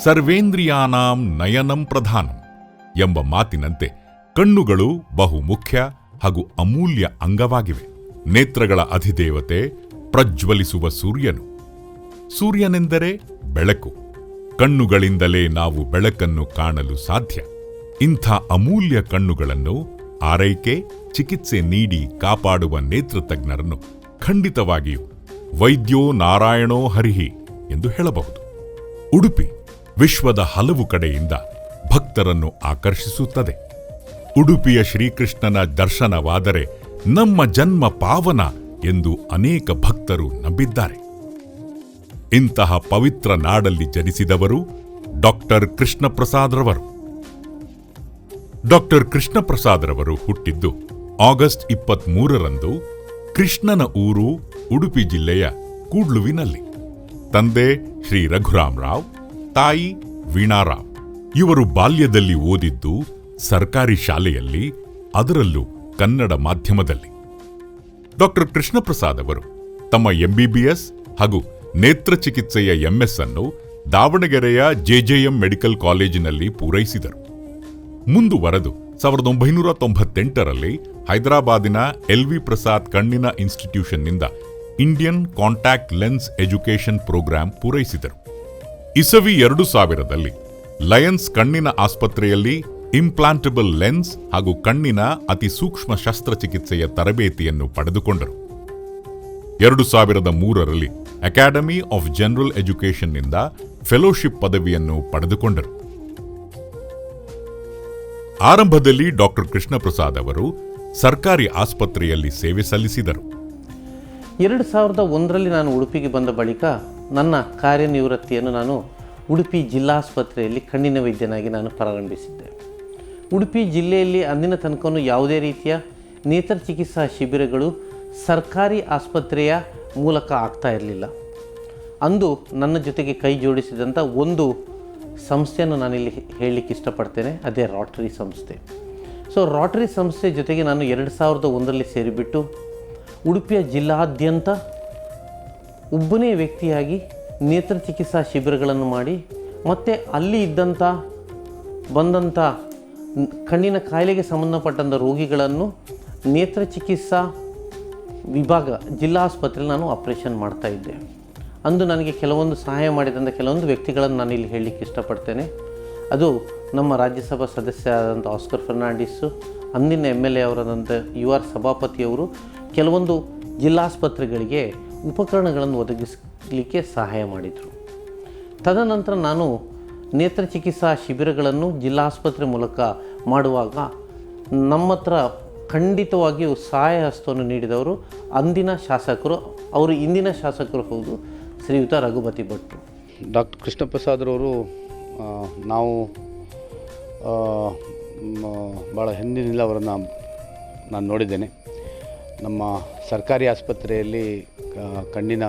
ಸರ್ವೇಂದ್ರಿಯಾನಾಂ ನಯನಂ ಪ್ರಧಾನಂ ಎಂಬ ಮಾತಿನಂತೆ ಕಣ್ಣುಗಳು ಬಹು ಮುಖ್ಯ ಹಾಗೂ ಅಮೂಲ್ಯ ಅಂಗವಾಗಿವೆ. ನೇತ್ರಗಳ ಅಧಿದೇವತೆ ಪ್ರಜ್ವಲಿಸುವ ಸೂರ್ಯನು. ಸೂರ್ಯನೆಂದರೆ ಬೆಳಕು. ಕಣ್ಣುಗಳಿಂದಲೇ ನಾವು ಬೆಳಕನ್ನು ಕಾಣಲು ಸಾಧ್ಯ. ಇಂಥ ಅಮೂಲ್ಯ ಕಣ್ಣುಗಳನ್ನು ಆರೈಕೆ, ಚಿಕಿತ್ಸೆ ನೀಡಿ ಕಾಪಾಡುವ ನೇತ್ರತಜ್ಞರನ್ನು ಖಂಡಿತವಾಗಿಯೂ ವೈದ್ಯೋ ನಾರಾಯಣೋ ಹರಿಹಿ ಎಂದು ಹೇಳಬಹುದು. ಉಡುಪಿ ವಿಶ್ವದ ಹಲವು ಕಡೆಯಿಂದ ಭಕ್ತರನ್ನು ಆಕರ್ಷಿಸುತ್ತದೆ. ಉಡುಪಿಯ ಶ್ರೀಕೃಷ್ಣನ ದರ್ಶನವಾದರೆ ನಮ್ಮ ಜನ್ಮ ಪಾವನ ಎಂದು ಅನೇಕ ಭಕ್ತರು ನಂಬಿದ್ದಾರೆ. ಇಂತಹ ಪವಿತ್ರ ನಾಡಲ್ಲಿ ಜನಿಸಿದವರು ಡಾಕ್ಟರ್ ಕೃಷ್ಣಪ್ರಸಾದ್ರವರು. ಡಾಕ್ಟರ್ ಕೃಷ್ಣಪ್ರಸಾದ್ರವರು ಹುಟ್ಟಿದ್ದು ಆಗಸ್ಟ್ ಇಪ್ಪತ್ಮೂರರಂದು ಕೃಷ್ಣನ ಊರು ಉಡುಪಿ ಜಿಲ್ಲೆಯ ಕೂಡ್ಲುವಿನಲ್ಲಿ. ತಂದೆ ಶ್ರೀ ರಘುರಾಮ್ ರಾವ್ ತಾಯಿ ವೀಣಾರಾವ್ ಇವರು ಬಾಲ್ಯದಲ್ಲಿ ಓದಿದ್ದು ಸರ್ಕಾರಿ ಶಾಲೆಯಲ್ಲಿ, ಅದರಲ್ಲೂ ಕನ್ನಡ ಮಾಧ್ಯಮದಲ್ಲಿ. ಡಾಕ್ಟರ್ ಕೃಷ್ಣಪ್ರಸಾದ್ ಅವರು ತಮ್ಮ ಎಂಬಿಬಿಎಸ್ ಹಾಗೂ ನೇತ್ರ ಚಿಕಿತ್ಸೆಯ ಎಂಎಸ್ ಅನ್ನು ದಾವಣಗೆರೆಯ ಜೆಜೆಎಂ ಮೆಡಿಕಲ್ ಕಾಲೇಜಿನಲ್ಲಿ ಪೂರೈಸಿದರು. ಮುಂದುವರೆದು ಸಾವಿರದ ಒಂಬೈನೂರ ತೊಂಬತ್ತೆಂಟರಲ್ಲಿ ಹೈದರಾಬಾದಿನ ಎಲ್ ವಿ ಪ್ರಸಾದ್ ಕಣ್ಣಿನ ಇನ್ಸ್ಟಿಟ್ಯೂಷನ್ನಿಂದ Indian contact lens education program ಪೂರೈಸಿದರು. ಇಸವಿ ಎರಡು ಸಾವಿರದಲ್ಲಿ ಲಯನ್ಸ್ ಕಣ್ಣಿನ ಆಸ್ಪತ್ರೆಯಲ್ಲಿ ಇಂಪ್ಲಾಂಟಬಲ್ ಲೆನ್ಸ್ ಹಾಗೂ ಕಣ್ಣಿನ ಅತಿ ಸೂಕ್ಷ್ಮ ಶಸ್ತ್ರಚಿಕಿತ್ಸೆಯ ತರಬೇತಿಯನ್ನು ಪಡೆದುಕೊಂಡರು. ಎರಡು ಸಾವಿರದ ಮೂರರಲ್ಲಿ ಅಕಾಡೆಮಿ ಆಫ್ ಜನರಲ್ ಎಜುಕೇಷನ್ನಿಂದ ಫೆಲೋಶಿಪ್ ಪದವಿಯನ್ನು ಪಡೆದುಕೊಂಡರು. ಆರಂಭದಲ್ಲಿ ಡಾಕ್ಟರ್ ಕೃಷ್ಣಪ್ರಸಾದ್ ಅವರು ಸರ್ಕಾರಿ ಆಸ್ಪತ್ರೆಯಲ್ಲಿ ಸೇವೆ ಸಲ್ಲಿಸಿದರು. ಎರಡು ಸಾವಿರದ ಒಂದರಲ್ಲಿ ನಾನು ಉಡುಪಿಗೆ ಬಂದ ಬಳಿಕ ನನ್ನ ಕಾರ್ಯನಿವೃತ್ತಿಯನ್ನು ನಾನು ಉಡುಪಿ ಜಿಲ್ಲಾಸ್ಪತ್ರೆಯಲ್ಲಿ ಕಣ್ಣಿನ ವೈದ್ಯನಾಗಿ ನಾನು ಪ್ರಾರಂಭಿಸಿದ್ದೆ. ಉಡುಪಿ ಜಿಲ್ಲೆಯಲ್ಲಿ ಅಂದಿನ ತನಕವೂ ಯಾವುದೇ ರೀತಿಯ ನೇತ್ರ ಚಿಕಿತ್ಸಾ ಶಿಬಿರಗಳು ಸರ್ಕಾರಿ ಆಸ್ಪತ್ರೆಯ ಮೂಲಕ ಆಗ್ತಾ ಇರಲಿಲ್ಲ. ಅಂದು ನನ್ನ ಜೊತೆಗೆ ಕೈ ಜೋಡಿಸಿದಂಥ ಒಂದು ಸಂಸ್ಥೆಯನ್ನು ನಾನಿಲ್ಲಿ ಹೇಳಲಿಕ್ಕೆ ಇಷ್ಟಪಡ್ತೇನೆ, ಅದೇ ರಾಟ್ರಿ ಸಂಸ್ಥೆ. ಸೊ ರಾಟ್ರಿ ಸಂಸ್ಥೆ ಜೊತೆಗೆ ನಾನು ಎರಡು ಸಾವಿರದ ಒಂದರಲ್ಲಿ ಸೇರಿಬಿಟ್ಟು ಉಡುಪಿಯ ಜಿಲ್ಲಾದ್ಯಂತ ಒಬ್ಬನೇ ವ್ಯಕ್ತಿಯಾಗಿ ನೇತ್ರ ಚಿಕಿತ್ಸಾ ಶಿಬಿರಗಳನ್ನು ಮಾಡಿ, ಮತ್ತು ಅಲ್ಲಿ ಇದ್ದಂಥ, ಬಂದಂಥ ಕಣ್ಣಿನ ಕಾಯಿಲೆಗೆ ಸಂಬಂಧಪಟ್ಟಂಥ ರೋಗಿಗಳನ್ನು ನೇತ್ರ ಚಿಕಿತ್ಸಾ ವಿಭಾಗ ಜಿಲ್ಲಾ ಆಸ್ಪತ್ರೆಯಲ್ಲಿ ನಾನು ಆಪರೇಷನ್ ಮಾಡ್ತಾ ಇದ್ದೆ. ಅಂದು ನನಗೆ ಕೆಲವೊಂದು ಸಹಾಯ ಮಾಡಿದಂಥ ಕೆಲವೊಂದು ವ್ಯಕ್ತಿಗಳನ್ನು ನಾನು ಇಲ್ಲಿ ಹೇಳಲಿಕ್ಕೆ ಇಷ್ಟಪಡ್ತೇನೆ. ಅದು ನಮ್ಮ ರಾಜ್ಯಸಭಾ ಸದಸ್ಯ ಆದಂಥ ಆಸ್ಕರ್ ಫರ್ನಾಂಡಿಸು, ಅಂದಿನ ಎಂ ಎಲ್ ಎ ಅವರಾದಂಥ ಯು ಆರ್ ಸಭಾಪತಿಯವರು ಕೆಲವೊಂದು ಜಿಲ್ಲಾಸ್ಪತ್ರೆಗಳಿಗೆ ಉಪಕರಣಗಳನ್ನು ಒದಗಿಸಲಿಕ್ಕೆ ಸಹಾಯ ಮಾಡಿದರು. ತದನಂತರ ನಾನು ನೇತ್ರ ಚಿಕಿತ್ಸಾ ಶಿಬಿರಗಳನ್ನು ಜಿಲ್ಲಾಸ್ಪತ್ರೆ ಮೂಲಕ ಮಾಡುವಾಗ ನಮ್ಮ ಹತ್ರ ಖಂಡಿತವಾಗಿಯೂ ಸಹಾಯ ಹಸ್ತವನ್ನು ನೀಡಿದವರು ಅಂದಿನ ಶಾಸಕರು, ಅವರು ಇಂದಿನ ಶಾಸಕರು ಹೌದು, ಶ್ರೀಯುತ ರಘುಪತಿ ಭಟ್ರು ಡಾಕ್ಟರ್ ಕೃಷ್ಣಪ್ರಸಾದ್ರವರು ಪ್ರಸಾದ್ರವರು ನಾವು ಭಾಳ ಹಿಂದಿನಿಂದ ಅವರನ್ನು ನಾನು ನೋಡಿದ್ದೇನೆ. ನಮ್ಮ ಸರ್ಕಾರಿ ಆಸ್ಪತ್ರೆಯಲ್ಲಿ ಕಣ್ಣಿನ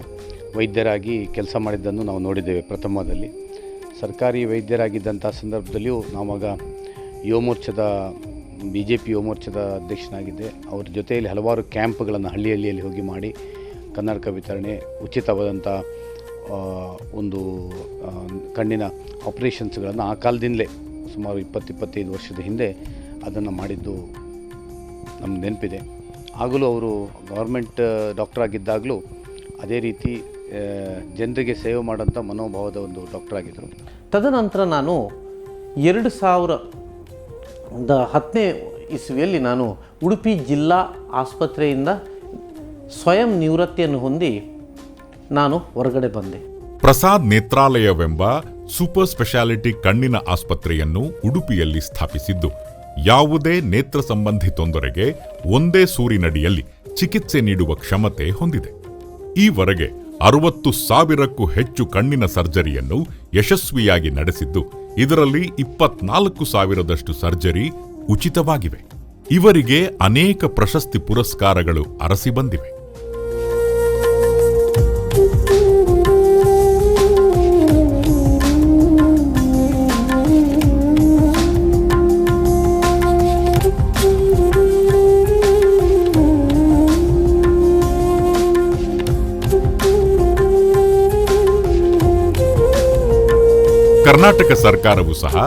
ವೈದ್ಯರಾಗಿ ಕೆಲಸ ಮಾಡಿದ್ದನ್ನು ನಾವು ನೋಡಿದ್ದೇವೆ ಪ್ರಥಮದಲ್ಲಿ. ಸರ್ಕಾರಿ ವೈದ್ಯರಾಗಿದ್ದಂಥ ಸಂದರ್ಭದಲ್ಲಿಯೂ ನಾವಾಗ ಯುವ ಮೋರ್ಚಾದ ಬಿ ಜೆ ಪಿ ಯುವ ಮೋರ್ಚಾದ ಅಧ್ಯಕ್ಷನಾಗಿದ್ದೆ. ಅವ್ರ ಜೊತೆಯಲ್ಲಿ ಹಲವಾರು ಕ್ಯಾಂಪ್ಗಳನ್ನು ಹಳ್ಳಿ ಹಳ್ಳಿಯಲ್ಲಿ ಹೋಗಿ ಮಾಡಿ, ಕನ್ನಡಕ ವಿತರಣೆ, ಉಚಿತವಾದಂಥ ಒಂದು ಕಣ್ಣಿನ ಆಪ್ರೇಷನ್ಸ್ಗಳನ್ನು ಆ ಕಾಲದಿಂದಲೇ, ಸುಮಾರು ಇಪ್ಪತ್ತು, ಇಪ್ಪತ್ತೈದು ವರ್ಷದ ಹಿಂದೆ ಅದನ್ನು ಮಾಡಿದ್ದು ನಮ್ಮ ನೆನಪಿದೆ. ಆಗಲೂ ಅವರು ಗೌರ್ಮೆಂಟ್ ಡಾಕ್ಟರ್ ಆಗಿದ್ದಾಗಲೂ ಅದೇ ರೀತಿ ಜನರಿಗೆ ಸೇವೆ ಮಾಡೋಂಥ ಮನೋಭಾವದ ಒಂದು ಡಾಕ್ಟರ್ ಆಗಿದ್ದರು ತದನಂತರ ನಾನು ಎರಡು ಸಾವಿರದ ಹತ್ತನೇ ಇಸ್ವಿಯಲ್ಲಿ ನಾನು ಉಡುಪಿ ಜಿಲ್ಲಾ ಆಸ್ಪತ್ರೆಯಿಂದ ಸ್ವಯಂ ನಿವೃತ್ತಿಯನ್ನು ಹೊಂದಿ ನಾನು ಹೊರಗಡೆ ಬಂದೆ. ಪ್ರಸಾದ್ ನೇತ್ರಾಲಯವೆಂಬ ಸೂಪರ್ ಸ್ಪೆಷಾಲಿಟಿ ಕಣ್ಣಿನ ಆಸ್ಪತ್ರೆಯನ್ನು ಉಡುಪಿಯಲ್ಲಿ ಸ್ಥಾಪಿಸಿದ್ದು. ಯಾವುದೇ ನೇತ್ರ ಸಂಬಂಧಿ ತೊಂದರೆಗೆ ಒಂದೇ ಸೂರಿನಡಿಯಲ್ಲಿ ಚಿಕಿತ್ಸೆ ನೀಡುವ ಕ್ಷಮತೆ ಹೊಂದಿದೆ. ಈವರೆಗೆ ಅರವತ್ತು ಸಾವಿರಕ್ಕೂ ಹೆಚ್ಚು ಕಣ್ಣಿನ ಸರ್ಜರಿಯನ್ನು ಯಶಸ್ವಿಯಾಗಿ ನಡೆಸಿದ್ದು, ಇದರಲ್ಲಿ ಇಪ್ಪತ್ನಾಲ್ಕು ಸಾವಿರದಷ್ಟು ಸರ್ಜರಿ ಉಚಿತವಾಗಿವೆ. ಇವರಿಗೆ ಅನೇಕ ಪ್ರಶಸ್ತಿ ಪುರಸ್ಕಾರಗಳು ಅರಸಿ ಬಂದಿವೆ. ಕರ್ನಾಟಕ ಸರ್ಕಾರವು ಸಹ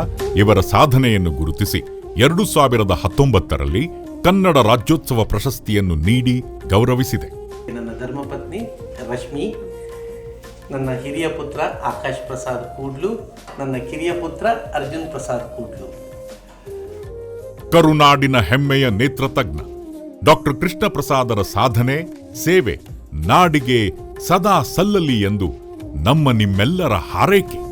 ಇವರ ಸಾಧನೆಯನ್ನು ಗುರುತಿಸಿ ಎರಡು ಸಾವಿರದ ಹತ್ತೊಂಬತ್ತರಲ್ಲಿ ಕನ್ನಡ ರಾಜ್ಯೋತ್ಸವ ಪ್ರಶಸ್ತಿಯನ್ನು ನೀಡಿ ಗೌರವಿಸಿದೆ. ನನ್ನ ಧರ್ಮಪತ್ನಿ ರಶ್ಮಿ ನನ್ನ ಹಿರಿಯ ಪುತ್ರ ಆಕಾಶ್ ಪ್ರಸಾದ್ ಕೂಡ್ಲು ನನ್ನ ಕಿರಿಯ ಪುತ್ರ ಅರ್ಜುನ್ ಪ್ರಸಾದ್ ಕೂಡ್ಲು. ಕರುನಾಡಿನ ಹೆಮ್ಮೆಯ ನೇತ್ರತಜ್ಞ ಡಾಕ್ಟರ್ ಕೃಷ್ಣ ಪ್ರಸಾದರ ಸಾಧನೆ ಸೇವೆ ನಾಡಿಗೆ ಸದಾ ಸಲ್ಲಲಿ ಎಂದು ನಮ್ಮ ನಿಮ್ಮೆಲ್ಲರ ಹಾರೈಕೆ.